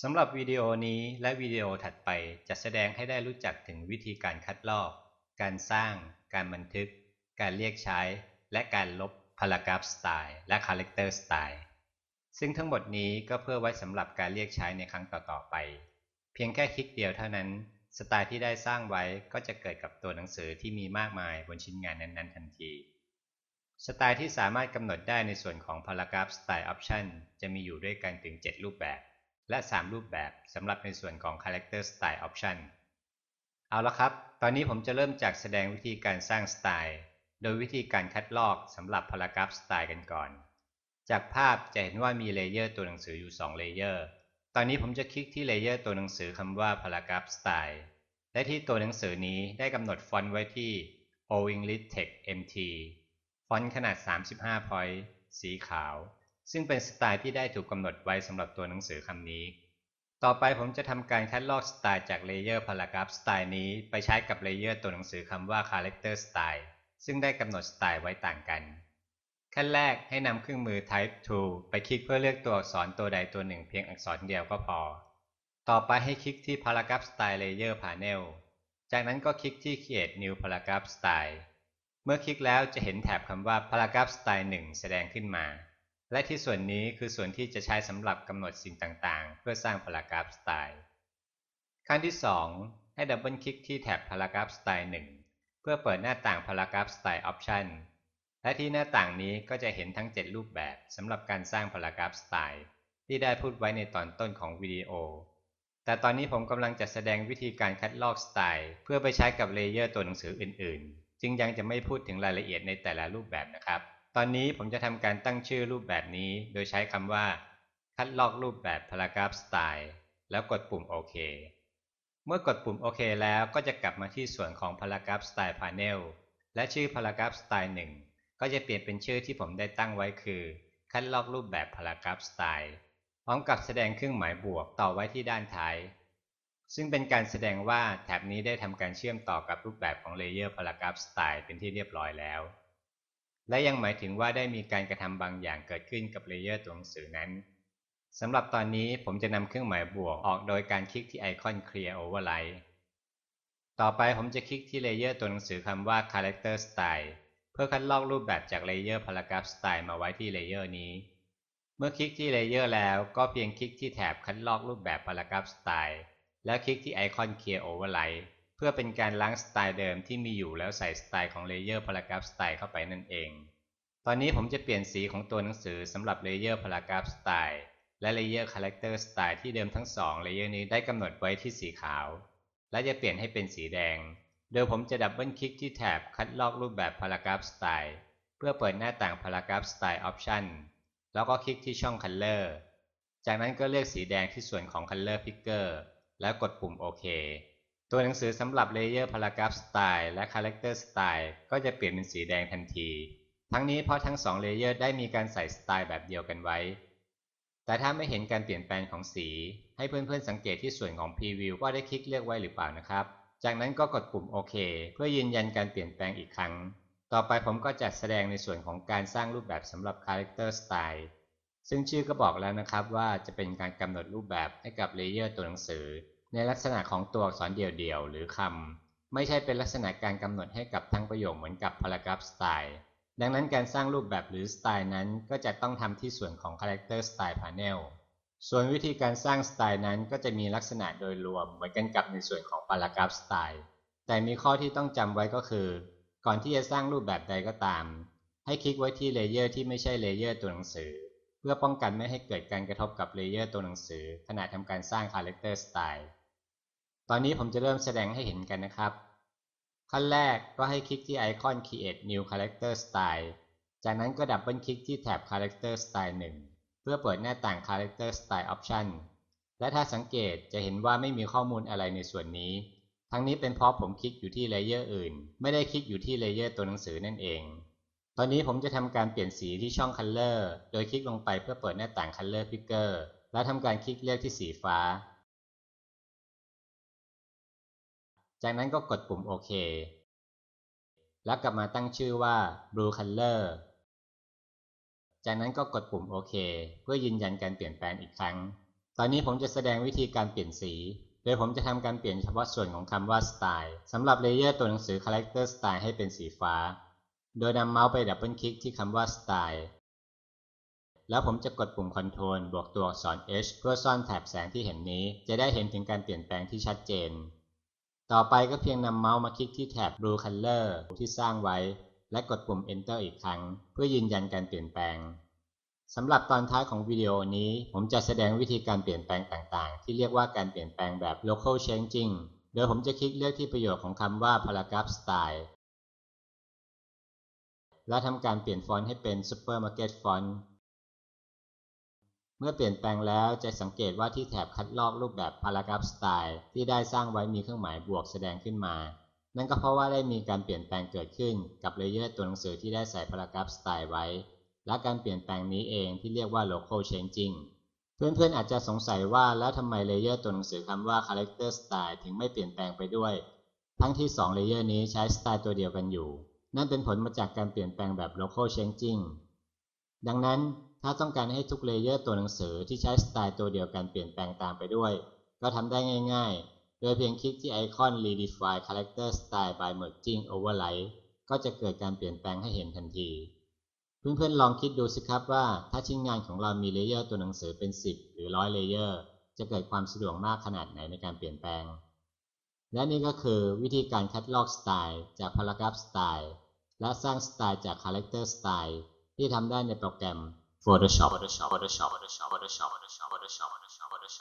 สำหรับวิดีโอนี้และวิดีโอถัดไปจะแสดงให้ได้รู้จักถึงวิธีการคัดลอก การสร้าง การบันทึก การเรียกใช้ และการลบ Paragraph Style และ Character Style ซึ่งทั้งหมดนี้ก็เพื่อไว้สำหรับการเรียกใช้ในครั้งต่อๆไป เพียงแค่คลิกเดียวเท่านั้น สไตล์ที่ได้สร้างไว้ก็จะเกิดกับตัวหนังสือที่มีมากมายบนชิ้นงานนั้นๆ ทันที สไตล์ที่สามารถกำหนดได้ในส่วนของ Paragraph Style Option จะมีอยู่ด้วยกันถึง 7 รูปแบบ และ 3 รูปแบบสำหรับในส่วนของ Character Style Option เอาละครับ ตอนนี้ผมจะเริ่มจากแสดงวิธีการสร้างสไตล์ โดยวิธีการคัดลอกสำหรับ Paragraph Style กันก่อน จากภาพจะเห็นว่ามีเลเยอร์ตัวหนังสืออยู่ 2 เลเยอร์ ตอนนี้ผมจะคลิกที่เลเยอร์ตัวหนังสือคำว่า Paragraph Style และที่ตัวหนังสือนี้ได้กำหนดฟอนต์ไว้ที่ O English Text MT ฟอนต์ขนาด 35 point สีขาว ซึ่งเป็นสไตล์ที่ได้ถูกกำหนดไว้สำหรับตัวหนังสือคำนี้ ต่อไปผมจะทำการคัดลอกสไตล์จากเลเยอร์ Paragraph Style นี้ไปใช้กับเลเยอร์ตัวหนังสือคำว่า Character Style ซึ่งได้กำหนดสไตล์ไว้ต่างกัน ขั้นแรกให้นำเครื่องมือ Type Tool ไปคลิกเพื่อเลือกตัวอักษรตัวใดตัวหนึ่งเพียงอักษรเดียวก็พอ ต่อไปให้คลิกที่ Paragraph Style Layer Panel จากนั้นก็คลิกที่ Create New Paragraph Style เมื่อคลิกแล้วจะเห็นแถบคำว่า Paragraph Style 1 แสดงขึ้นมา และที่ส่วนนี้คือส่วนที่จะใช้สำหรับกำหนดสิ่งต่างๆ เพื่อสร้าง Paragraph Style ขั้นที่ 2 ให้ดับเบิลคลิกที่แถบ Paragraph Style 1เพื่อเปิดหน้าต่าง Paragraph Style Option และที่หน้าต่างนี้ก็จะเห็นทั้ง 7 รูปแบบสำหรับการสร้าง Paragraph Style ที่ได้พูดไว้ในตอนต้นของวิดีโอ แต่ตอนนี้ผมกำลังจะแสดงวิธีการคัดลอกสไตล์เพื่อไปใช้กับเลเยอร์ตัวหนังสืออื่นๆ จึงยังจะไม่พูดถึงรายละเอียดในแต่ละรูปแบบนะครับ ตอนนี้ผมจะทำการตั้งชื่อรูปแบบนี้ โดยใช้คำว่า คัดลอกรูปแบบ Paragraph Style แล้วกดปุ่มโอเคเมื่อกดปุ่มโอเคแล้วก็จะกลับมาที่ส่วนของ Paragraph Style Panel และชื่อ Paragraph Style 1ก็จะเปลี่ยนเป็นชื่อที่ผมได้ตั้งไว้คือ คัดลอกรูปแบบ Paragraph Style พร้อมกับแสดงเครื่องหมายบวกต่อไว้ที่ด้านท้าย ซึ่งเป็นการแสดงว่าแถบนี้ได้ทำการเชื่อมต่อกับรูปแบบของเลเยอร์ Paragraph Style เป็นที่เรียบร้อยแล้ว และยังหมายถึงว่าได้มีการกระทำบางอย่างเกิดขึ้นกับเลเยอร์ตัวหนังสือนั้นสำหรับตอนนี้ผมจะนำเครื่องหมายบวกออกโดยการคลิกที่ไอคอน Clear Override ต่อไปผมจะคลิกที่เลเยอร์ตัวหนังสือคำว่า Character Style เพื่อคัดลอกรูปแบบจากเลเยอร์ Paragraph Style มาไว้ที่เลเยอร์นี้ เมื่อคลิกที่เลเยอร์แล้วก็เพียงคลิกที่แถบคัดลอกรูปแบบ Paragraph Style แล้วคลิกที่ไอคอน Clear Override เพื่อเป็นการล้างสไตล์เดิมที่มีอยู่แล้วใส่สไตล์ของเลเยอร์ Paragraph Style เข้าไปนั่นเอง ตอนนี้ผมจะเปลี่ยนสีของตัวหนังสือสำหรับเลเยอร์ Paragraph Style และเลเยอร์ Character Style ที่เดิมทั้งสองเลเยอร์นี้ได้กำหนดไว้ที่สีขาว และจะเปลี่ยนให้เป็นสีแดง โดยผมจะดับเบิลคลิกที่แถบคัดลอกรูปแบบ Paragraph Style เพื่อเปิดหน้าต่าง Paragraph Style Option แล้วก็คลิกที่ช่อง Color จากนั้นก็เลือกสีแดงที่ส่วนของ Color Picker แล้วกดปุ่มโอเค ตัวหนังสือสำหรับเลเยอร์ Paragraph Style และ Character Style ก็จะเปลี่ยนเป็นสีแดงทันที ทั้งนี้เพราะทั้งสองเลเยอร์ได้มีการใส่สไตล์แบบเดียวกันไว้ แต่ถ้าไม่เห็นการเปลี่ยนแปลงของสี ให้เพื่อนๆสังเกตที่ส่วนของ Preview ว่าได้คลิกเลือกไว้หรือเปล่านะครับ จากนั้นก็กดปุ่มโอเคเพื่อยืนยันการเปลี่ยนแปลงอีกครั้ง ต่อไปผมก็จะแสดงในส่วนของการสร้างรูปแบบสำหรับ Character Style ซึ่งชื่อก็บอกแล้วนะครับว่าจะเป็นการกำหนดรูปแบบให้กับเลเยอร์ตัวหนังสือ ในลักษณะของตัวอักษรเดี่ยวๆ หรือคำไม่ใช่เป็นลักษณะการกำหนดให้กับทั้งประโยคเหมือนกับ Paragraph Style ดังนั้นการสร้างรูปแบบหรือสไตล์นั้นก็จะต้องทำที่ส่วนของ Character Style Panel ส่วนวิธีการสร้างสไตล์นั้นก็จะมีลักษณะโดยรวมเหมือนกันกับในส่วนของ Paragraph Style แต่มีข้อที่ต้องจำไว้ก็คือ ก่อนที่จะสร้างรูปแบบใดก็ตาม ให้คลิกไว้ที่เลเยอร์ที่ไม่ใช่เลเยอร์ตัวหนังสือ เพื่อป้องกันไม่ให้เกิดการกระทบกับเลเยอร์ตัวหนังสือ ขณะทำการสร้าง Character Style ตอนนี้ผมจะเริ่มแสดงให้เห็นกันนะครับ ขั้นแรกก็ให้คลิกที่ไอคอน Create New Character Style จากนั้นก็ดับเบิลคลิกที่แถบ Character Style 1 เพื่อเปิดหน้าต่าง Character Style Option และถ้าสังเกตจะเห็นว่าไม่มีข้อมูลอะไรในส่วนนี้ ทั้งนี้เป็นเพราะผมคลิกอยู่ที่เลเยอร์อื่น ไม่ได้คลิกอยู่ที่เลเยอร์ตัวหนังสือนั่นเอง ตอนนี้ผมจะทำการเปลี่ยนสีที่ช่อง Color โดยคลิกลงไปเพื่อเปิดหน้าต่าง Color Picker และทำการคลิกเลือกที่สีฟ้า จากนั้นก็กดปุ่มโอเค แล้วกลับมาตั้งชื่อว่า Blue Color จากนั้นก็กดปุ่มโอเค เพื่อยืนยันการเปลี่ยนแปลงอีกครั้ง ตอนนี้ผมจะแสดงวิธีการเปลี่ยนสี โดยผมจะทำการเปลี่ยนเฉพาะส่วนของคำว่า Style สำหรับเลเยอร์ตัวหนังสือ Character Style ให้เป็นสีฟ้า โดยนำเมาส์ไปดับเบิลคลิกที่คำว่า Style แล้วผมจะกดปุ่ม Ctrl บวกตัวอักษร H เพื่อซ่อนแถบแสงที่เห็นนี้ จะได้เห็นถึงการเปลี่ยนแปลงที่ชัดเจน ต่อไปก็เพียงนำเมาส์มาคลิกที่แถบ Blue Color ที่สร้างไว้ และกดปุ่ม Enter อีกครั้ง เพื่อยืนยันการเปลี่ยนแปลงสำหรับตอนท้ายของวิดีโอนี้ ผมจะแสดงวิธีการเปลี่ยนแปลงต่างๆ ที่เรียกว่าการเปลี่ยนแปลงแบบ local changing โดยผมจะคลิกเลือกที่ประโยชน์ของคำว่า paragraph style และทำการเปลี่ยนฟอนต์ให้เป็น supermarket font เมื่อเปลี่ยนแปลงแล้วจะสังเกตว่าที่แถบคัดลอกรูปแบบ paragraph style ที่ได้สร้างไว้มีเครื่องหมายบวกแสดงขึ้นมา นั่นก็เพราะว่าได้มีการเปลี่ยนแปลงเกิดขึ้นกับเลเยอร์ตัวหนังสือที่ได้ใส่ paragraph style ไว้ และการเปลี่ยนแปลงนี้เองที่เรียกว่า local changing เพื่อนๆอาจจะสงสัยว่าแล้วทำไมเลเยอร์ตัวหนังสือคำว่า character style ถึงไม่เปลี่ยนแปลงไปด้วย ทั้งที่2เลเยอร์นี้ใช้สไตล์ตัวเดียวกันอยู่ นั่นเป็นผลมาจากการเปลี่ยนแปลงแบบ local changing ดังนั้น ถ้าต้องการให้ทุกเลเยอร์ตัวหนังสือที่ใช้สไตล์ตัวเดียวกันเปลี่ยนแปลงตามไปด้วย ก็ทำได้ง่ายๆ โดยเพียงคลิกที่ไอคอน redefine character style by merging overlay ก็จะเกิดการเปลี่ยนแปลงให้เห็นทันทีเพื่อนๆลองคิดดูสิครับว่าถ้าชิ้นงานของเรามีเลเยอร์ตัวหนังสือเป็น 10 หรือร้อยเลเยอร์จะเกิดความสะดวกมากขนาดไหนในการเปลี่ยนแปลง และนี่ก็คือวิธีการคัดลอกสไตล์จาก Paragraph Style และสร้างสไตล์จาก Character Style ที่ทำได้ในโปรแกรม 我的小，我的小，我的小，我的小，我的小，我的小，我的小，我的小。